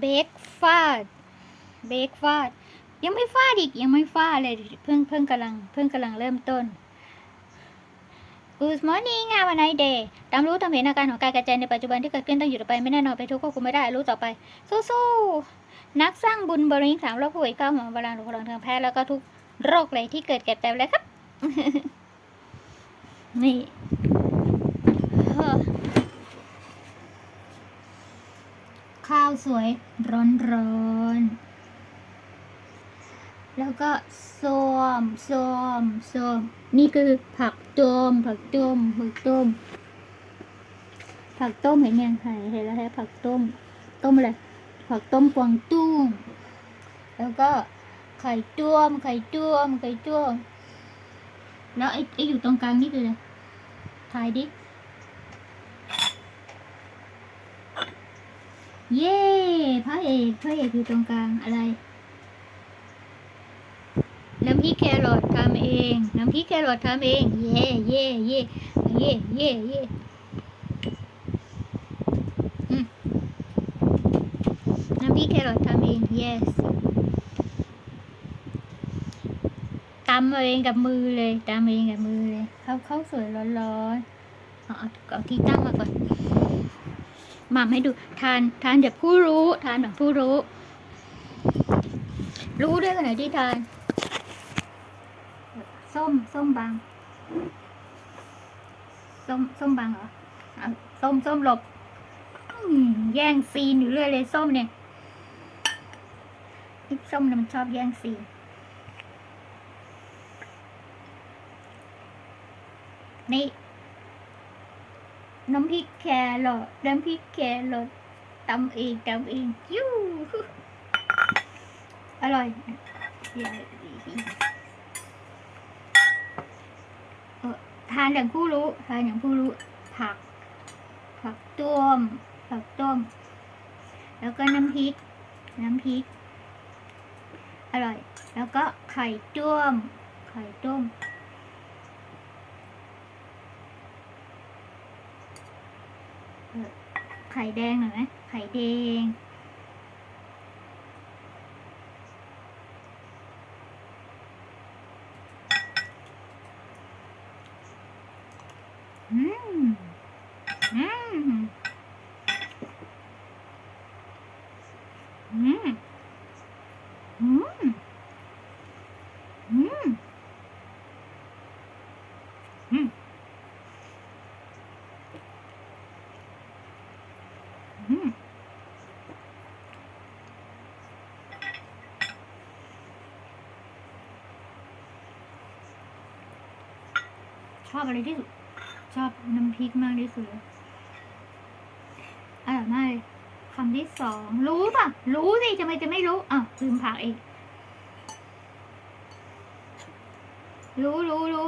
เบคฟาดเบคฟาดยังไม่ฟาดอีกยังไม่ฟาดเลยเพิ่งเพิ่งกำลังเพิ่งกำลังเริ่มต้น Good morning งาวันไนเดย์ตามรู้ตามเห็นอาการของกายกระจายในปัจจุบันที่เกิดขึ้นตั้งอยู่ต่อไปไม่แน่นอนไปทุกข์ควบคุมไม่ได้รู้ต่อไป สู้ๆนักสร้างบุญบริงสามโรคป่วยก้าวหมอโบราณหรือพลังทางแพทย์แล้วก็ทุกโรคเลยที่เกิดแก่ตายเลยครับ นี่เฮ้อ ข้าวสวยร้อนร้อนๆ แล้วก็ส้มส้มส้มนี่คือผักต้มผักต้มผักต้ม ผักต้มเห็นยังไงเห็นแล้วฮะผักต้ม ต้มอะไรผักต้มกวางตุ้ง แล้วก็ไข่ต้มไข่ต้มไข่ต้มแล้วไอ้ไอ้อยู่ตรงกลางนี่คืออะไรถ่ายดิ เย้พระเอกพระเอกอยู่ตรงกลางอะไร น้ำพริกแครอททำเอง น้ำพริกแครอททำเอง เย่เย่เย่เย่เย่เย่น้ำพริกแครอททำเอง yes ตำเองกับมือเลยตำเองกับมือเลยเขาวข้าสวยร้อนๆเอาเอาที่ตั้งมาก่อน ม่ำให้ดูทานทานแบบผู้รู้ ทานแบบผู้รู้ รู้ด้วยขณะที่ทาน ส้มส้มบาง ส้มส้มบางเหรอส้มส้มหลบแย่งซีนอยู่เรื่อยเลยส้มเนี่ยนี่ส้มเนี่ยมันชอบแย่งซีนนี่ น้ำพริกแครอทน้ำพริกแครอทตำเองตำเองยูอร่อยออทานอย่างผู้รู้ทานอย่างผู้รู้ ผัก ผักต้ม ผักต้ม แล้วก็น้ำพริก น้ำพริก อร่อย แล้วก็ไข่ต้ม ไข่ต้ม ไข่แดงหน่อยไหมไข่แดง อืม อืม อืม อืม อืม อืม อืม ชอบอะไรที่สุด ชอบน้ำพริกมากที่สุดอร่อยมากเลยคำที่สอง รู้ป่ะ รู้สิทำไมจะไม่รู้อะลืมผักเองรู้รู้รู้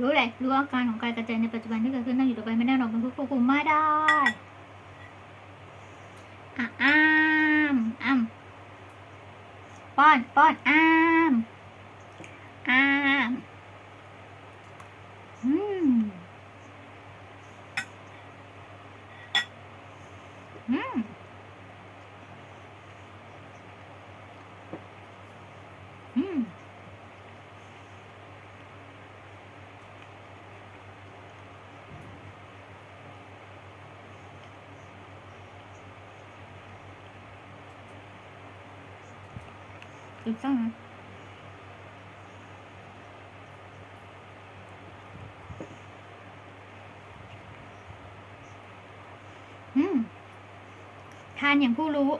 รู้เลยรู้อาการของกายกระจายในปัจจุบันที่เกิดขึ้นตั้งอยู่ต่อไปไม่แน่นอนเป็นผู้ควบคุมไม่ได้อ้ามอ้ามป้อนป้อนอ้ามอ้ามอืมอืมอืม ถูกต้องทานอย่างผู้รู้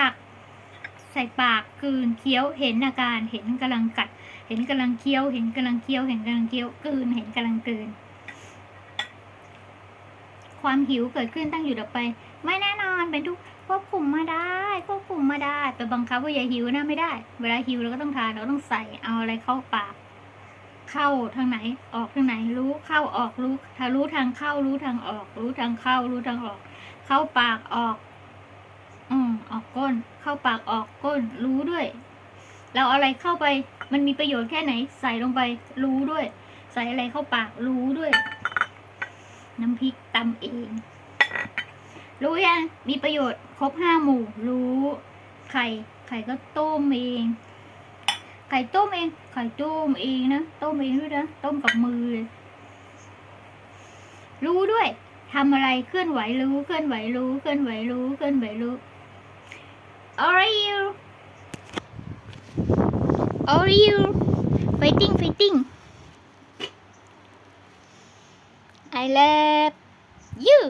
ตักใส่ปากกืนเคี้ยวเห็นอาการ เห็นกำลังกัด เห็นกำลังเคี้ยว เห็นกำลังเคี้ยว เห็นกำลังเคี้ยวกืนเห็นกำลังกืน ความหิวเกิดขึ้นตั้งอยู่ต่อไป ไม่แน่น อนเป็นทุกควบคุมมาได้ควบคุมมาได้ไปบังคับว่าอย่าหิวนะไม่ได้ เวลาหิวเราก็ต้องทานเราต้องใส่เอาอะไรเข้าปาก เข้าทางไหน ออกทางไหน รู้เข้าออกรู้ถ้ารู้ทางเข้ารู้ทางออก รู้ทางเข้า รู้ทางออก เข้าปากออก อืมออกก้น เข้าปากออกก้น รู้ด้วย เราเอาอะไรเข้าไป มันมีประโยชน์แค่ไหน ใส่ลงไป รู้ด้วย ใส่อะไรเข้าปากรู้ด้วย น้ำพริกตำเอง รู้ยัง มีประโยชน์ครบห้าหมู่ รู้ไข่ไข่ก็ต้มเอง ไข่ต้มเอง ไข่ต้มเองนะ ต้มเองด้วยนะ ต้มกับมือ รู้ด้วยทำอะไรเคลื่อนไหวรู้เคลื่อนไหวรู้เคลื่อนไหวรู้เคลื่อนไหวรู้ Are you Are you fighting fighting I love you